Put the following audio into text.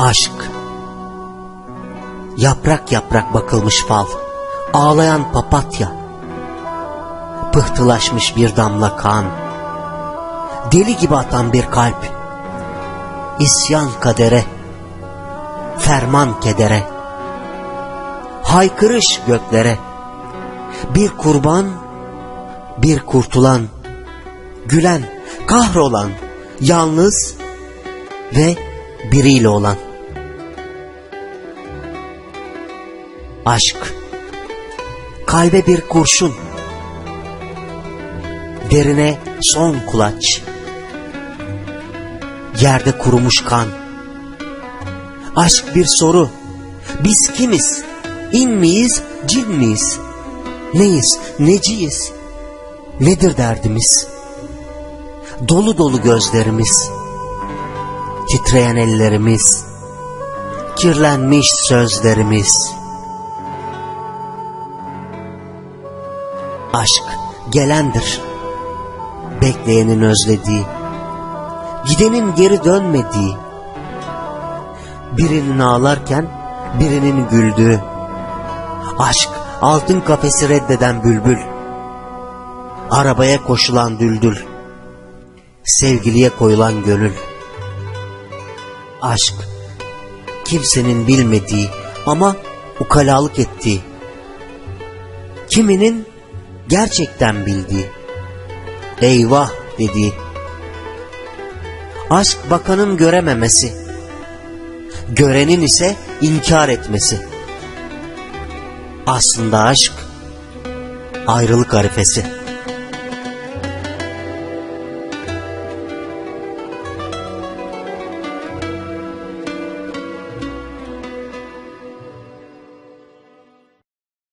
Aşk. Yaprak yaprak bakılmış fal. Ağlayan papatya. Pıhtılaşmış bir damla kan. Deli gibi atan bir kalp. İsyan kadere. Ferman kedere. Haykırış göklere. Bir kurban, bir kurtulan. Gülen, kahrolan, yalnız ve biriyle olan. Aşk. Kalbe bir kurşun. Derine son kulaç. Yerde kurumuş kan. Aşk bir soru. Biz kimiz? İn miyiz, cin miyiz? Neyiz, neciyiz? Nedir derdimiz? Dolu dolu gözlerimiz. Titreyen ellerimiz. Kirlenmiş sözlerimiz. Aşk gelendir. Bekleyenin özlediği. Gidenin geri dönmediği. Birinin ağlarken birinin güldüğü. Aşk altın kafesi reddeden bülbül. Arabaya koşulan düldül. Sevgiliye koyulan gönül. Aşk kimsenin bilmediği ama ukalalık ettiği. Kiminin gerçekten bildiği. Eyvah dediği. Aşk bakanın görememesi. Görenin ise inkar etmesi. Aslında aşk ayrılık arifesi.